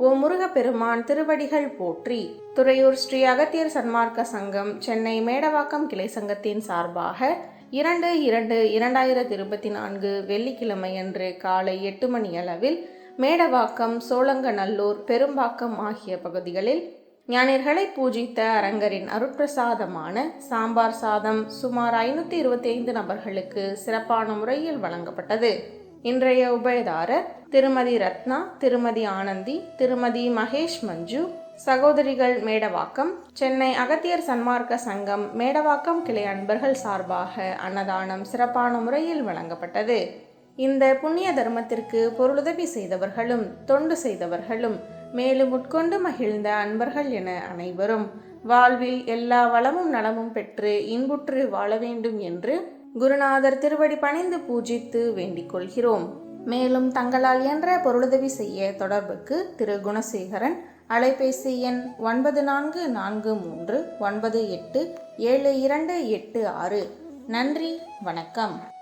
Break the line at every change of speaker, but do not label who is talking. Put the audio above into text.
ஓ முருகப்பெருமான் திருவடிகள் போற்றி. துறையூர் ஸ்ரீ அகத்தியர் சன்மார்க்க சங்கம் சென்னை மேடவாக்கம் கிளை சங்கத்தின் சார்பாக இரண்டு இரண்டு இரண்டாயிரத்தி இருபத்தி நான்கு வெள்ளிக்கிழமை அன்று காலை எட்டு மணி அளவில் மேடவாக்கம் சோழங்கநல்லூர் பெரும்பாக்கம் ஆகிய பகுதிகளில் ஞானியர்களை பூஜித்த அரங்கரின் அருட்பிரசாதமான சாம்பார் சாதம் சுமார் ஐநூற்றி இருபத்தி ஐந்து நபர்களுக்கு சிறப்பான முறையில் வழங்கப்பட்டது. இன்றைய உபயதாரர் திருமதி ரத்னா திருமதி ஆனந்தி திருமதி மகேஷ் மஞ்சு சகோதரிகள் மேடவாக்கம் சென்னை அகத்தியர் சன்மார்க்க சங்கம் மேடவாக்கம் கிளை அன்பர்கள் சார்பாக அன்னதானம் சிறப்பான முறையில் வழங்கப்பட்டது. இந்த புண்ணிய தர்மத்திற்கு பொருளுதவி செய்தவர்களும் தொண்டு செய்தவர்களும் மேலும் உட்கொண்டு மகிழ்ந்த அன்பர்கள் என அனைவரும் வாழ்வில் எல்லா வளமும் நலமும் பெற்று இன்புற்று வாழ வேண்டும் என்று குருநாதர் திருவடி பணிந்து பூஜித்து வேண்டிக் கொள்கிறோம். மேலும் தங்களால் என்ற பொருளுதவி செய்ய தொடர்புக்கு திரு. குணசேகரன் அலைபேசி எண் ஒன்பது நான்கு நான்கு மூன்று ஒன்பது எட்டு ஏழு இரண்டு எட்டு ஆறு. நன்றி வணக்கம்.